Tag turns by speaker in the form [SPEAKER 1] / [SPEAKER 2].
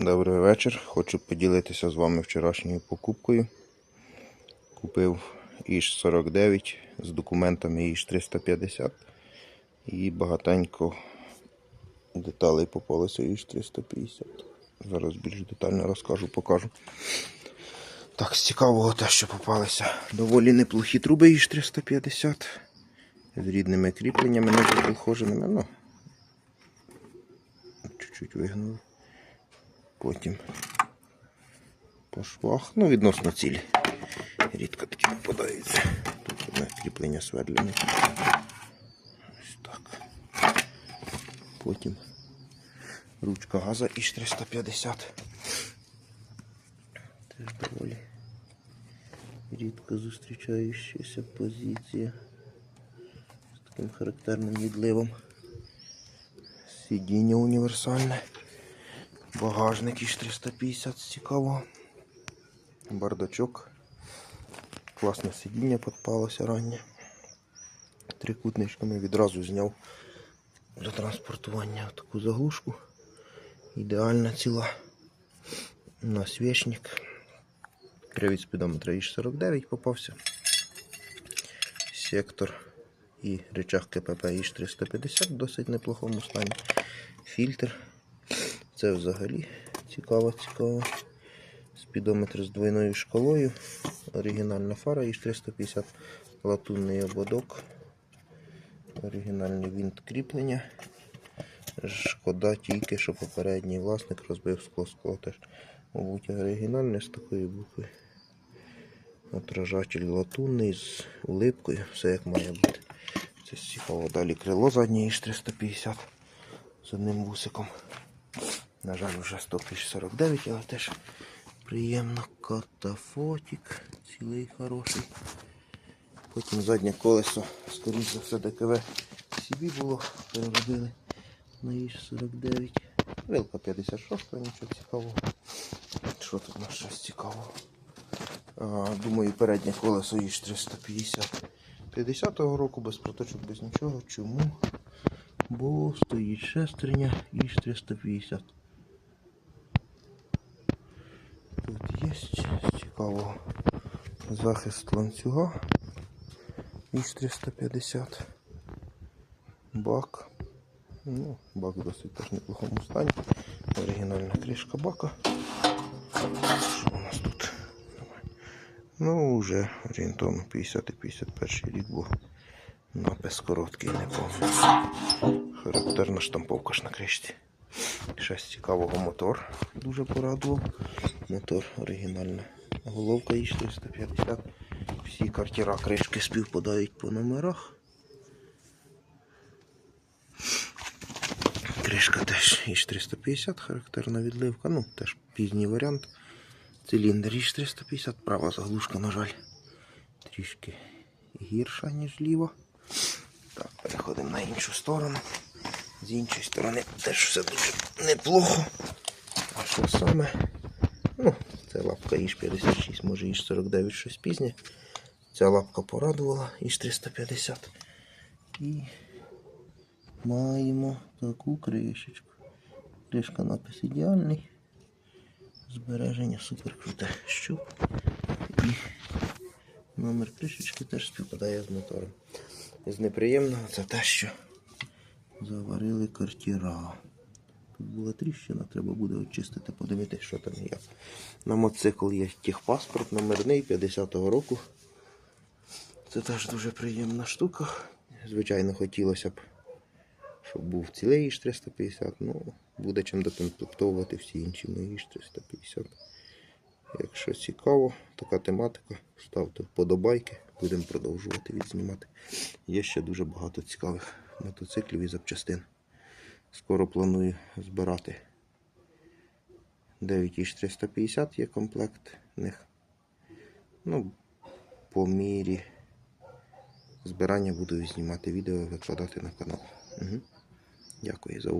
[SPEAKER 1] Добрий вечір. Хочу поділитися з вами вчорашньою покупкою. Купив іж 49 з документами іж 350 і багатенько деталей попалося іж 350. Зараз більш детально розкажу, покажу. Так, з цікавого те, що попалися доволі неплохі труби іж 350 з рідними кріпленнями, не колхоженими, ну чуть-чуть вигнули. Потім по швах, ну, відносно цілі. Рідко такі попадаються. Тут одне кріплення свердлене. Ось так. Потім ручка газа іж 350. Теж доволі рідко зустрічаючася позиція з таким характерним відливом. Сидіння універсальне. Багажник іж 350 цікаво. Бардачок. Класне сидіння підпалося раннє. Трикутничками відразу зняв до транспортування таку заглушку. Ідеальна ціла. Насвічник. Кривіт спідометра іж 49 попався. Сектор і речах КПП іж 350 в досить неплохому стані. Фільтр. Це взагалі цікаво, цікаво. Спідометр з двойною шкалою. Оригінальна фара іж 350 латунний ободок. Оригінальний винт кріплення. Шкода тільки, що попередній власник розбив скло скло теж. Мабуть, оригінальне з такою буквою. Отражатель латунний з улипкою, все як має бути. Це цікаво. Далі крило заднє іж 350 з одним вусиком. На жаль, вже 149, але теж приємно. Катафотик, цілий хороший. Потім заднє колесо, скоріш за все, ДКВ собі було, переробили на іж 49. Вилка 56, нічого цікавого. Що тут у нас щось цікавого? Думаю, переднє колесо іж 350 50-го року, без проточок, без нічого. Чому? Бо стоїть шестерня іж 350. Тут є цікавого захист ланцюга іж 350. Бак. Ну, бак досить теж неплохому стані. Оригінальна кришка бака. Що у нас тут? Ну, вже орієнтовно 50-51 рік, бо напис короткий, не повний. Характерна штамповка ж на кришці. З цікавого мотор дуже порадував. Мотор оригінальна. Головка і 450. Всі картіра кришки співпадають по номерах. Кришка теж іж 350, характерна відливка. Ну, теж пізній варіант. Циліндр іж 350, права заглушка, на жаль, трішки гірша, ніж ліва. Так, переходимо на іншу сторону. З іншої сторони теж все дуже неплохо. А що саме? Це лапка іж 56, може іж 49 щось пізнє. Ця лапка порадувала іж 350. І маємо таку кришечку. Кришка напис ідеальний. Збереження супер круте. Щуп. І номер кришечки теж співпадає з мотором. З неприємного це те, що заварили картіра. Була тріщина, треба буде очистити, подивитися, що там як. На мотоцикл є техпаспорт номерний 50-го року. Це теж дуже приємна штука. Звичайно, хотілося б, щоб був цілий іж 350, ну, буде чим дотемплектовувати всі інші мої іж 350. Якщо цікаво, така тематика, ставте вподобайки, будемо продовжувати відзнімати. Є ще дуже багато цікавих мотоциклів і запчастин. Скоро планую збирати 9 350 є комплект них. Ну, по мірі збирання буду знімати відео, викладати на канал. Угу. Дякую за увагу.